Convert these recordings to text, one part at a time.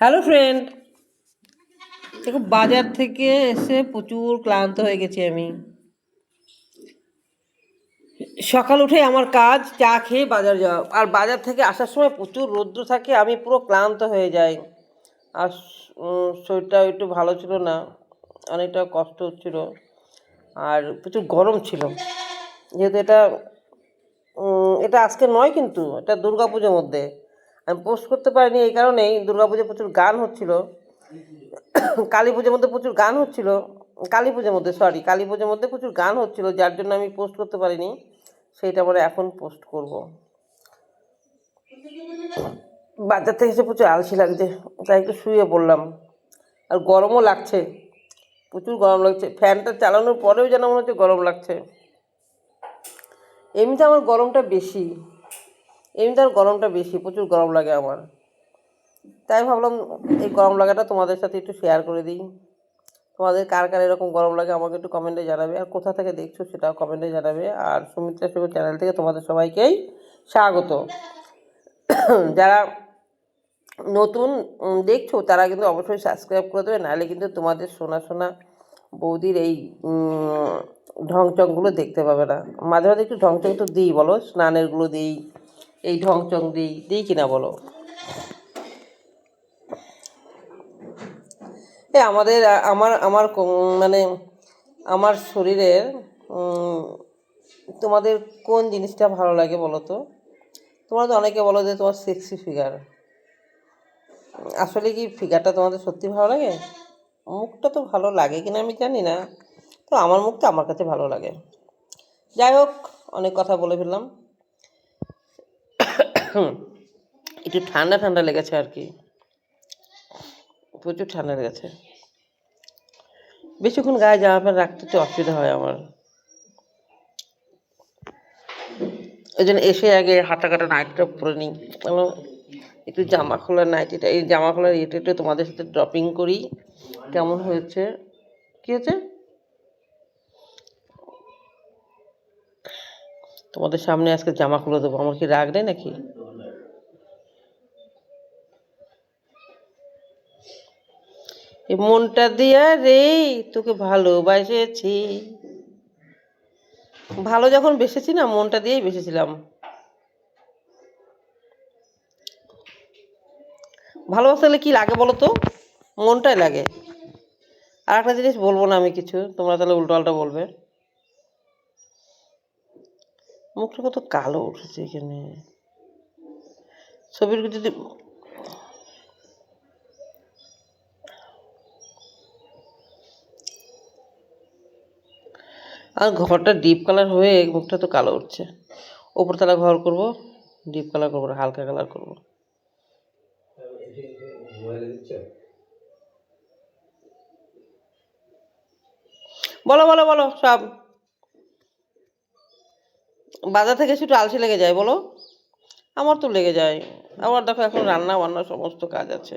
Hello friend দেখো, বাজার থেকে এসে প্রচুর ক্লান্ত হয়ে গেছি আমি। সকাল উঠে আমার কাজ, চা খেয়ে বাজার যাওয়া। আর বাজার থেকে আসার সময় প্রচুর রৌদ্র থাকে, আমি পুরো ক্লান্ত হয়ে যাই। আর শরীরটা একটু ভালো ছিল না অনেকটা কষ্ট হচ্ছিল। আর প্রচুর গরম ছিল। যেহেতু এটা এটা আজকে নয় কিন্তু, এটা দুর্গা পুজোর মধ্যে। আমি পোস্ট করতে পারিনি এই কারণেই। দুর্গা পুজোয় প্রচুর গান হচ্ছিল। কালী পুজোর মধ্যে প্রচুর গান হচ্ছিল। কালী পুজোর মধ্যে সরি কালী পুজোর মধ্যে প্রচুর গান হচ্ছিল, যার জন্য আমি পোস্ট করতে পারিনি। সেইটা পরে এখন পোস্ট করব। বাজার থেকে এসে প্রচুর আলসি লাগছে, তাই একটু শুয়ে পড়লাম। আর গরমও লাগছে, প্রচুর গরম লাগছে। ফ্যানটা চালানোর পরেও যেন মনে হচ্ছে গরম লাগছে। এমনিতে আমার গরমটা বেশি। এমনিতে আর গরমটা বেশি, প্রচুর গরম লাগে আমার। তাই ভাবলাম এই গরম লাগাটা তোমাদের সাথে একটু শেয়ার করে দিই। তোমাদের কার কার এরকম গরম লাগে আমাকে একটু কমেন্টে জানাবে। আর কোথা থেকে দেখছ সেটাও কমেন্টে জানাবে। আর সুমিত্রা শিব চ্যানেল থেকে তোমাদের সবাইকেই স্বাগত। যারা নতুন দেখছ তারা কিন্তু অবশ্যই সাবস্ক্রাইব করে দেবে। নাহলে কিন্তু তোমাদের শোনা শোনা বৌদির এই ঢংচংগুলো দেখতে পাবে না। মাঝে মাঝে একটু ঢংচং তো দিই বলো স্নানেরগুলো দিই। এই ঢংচং দিই দিই কিনা বলো? এ, আমাদের, আমার আমার মানে আমার শরীরের তোমাদের কোন জিনিসটা ভালো লাগে বলো তো? তোমরা তো অনেকে বলো যে তোমার সেক্সি ফিগার আসলে কি ফিগারটা তোমাদের সত্যি ভালো লাগে? মুখটা তো ভালো লাগে কিনা আমি জানি না। তো আমার মুখটা আমার কাছে ভালো লাগে। যাই হোক, অনেক কথা বলে ফেললাম। একটু ঠান্ডা ঠান্ডা লেগেছে আর কি। প্রচুর ঠান্ডা লেগেছে। বেশিক্ষণ গায়ে জামা প্যান্ট রাখতে তো অসুবিধা হয় আমার। ওই জন্য এসে আগে হাতা কাটা নাইটটা পরে নিই। একটু জামা খোলার নাইটিটা এই জামা খোলার ইয়েটা একটু তোমাদের সাথে ড্রপিং করি। কেমন হয়েছে? কী হয়েছে? তোমাদের সামনে আজকে জামা খুলে দেবো। আমার কি রাগ নেই নাকি? এই মনটা দিয়া, রে, তোকে ভালোবাসেছি। ভালো যখন বেসেছি না, মনটা দিয়েই বেসেছিলাম। ভালোবাসা হলে কি লাগে বলো তো? মনটাই লাগে। আর একটা জিনিস বলব না আমি কিছু, তোমরা তাহলে উল্টো পাল্টা বলবে। মুখটা কত কালো উঠেছে এখানে। ছবির যদি আর ঘরটা ডিপ কালার হয়ে মুখটা তো কালো উঠছে। ওপরতলা ঘর করব ডিপ কালার করব হালকা কালার করব। বলো বলো বলো, সব। বাজার থেকে একটু আলসি লেগে যায়, বলো। আমার তো লেগে যায়। আবার দেখো এখন রান্না বান্না সমস্ত কাজ আছে।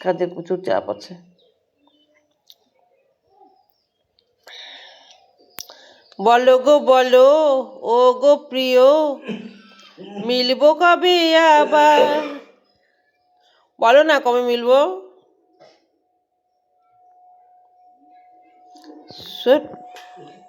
কাজের প্রচুর চাপ আছে। বলো গো বলো ও গো প্রিয় মিলব কবে আবার? বলো না কবে মিলব। সত্যি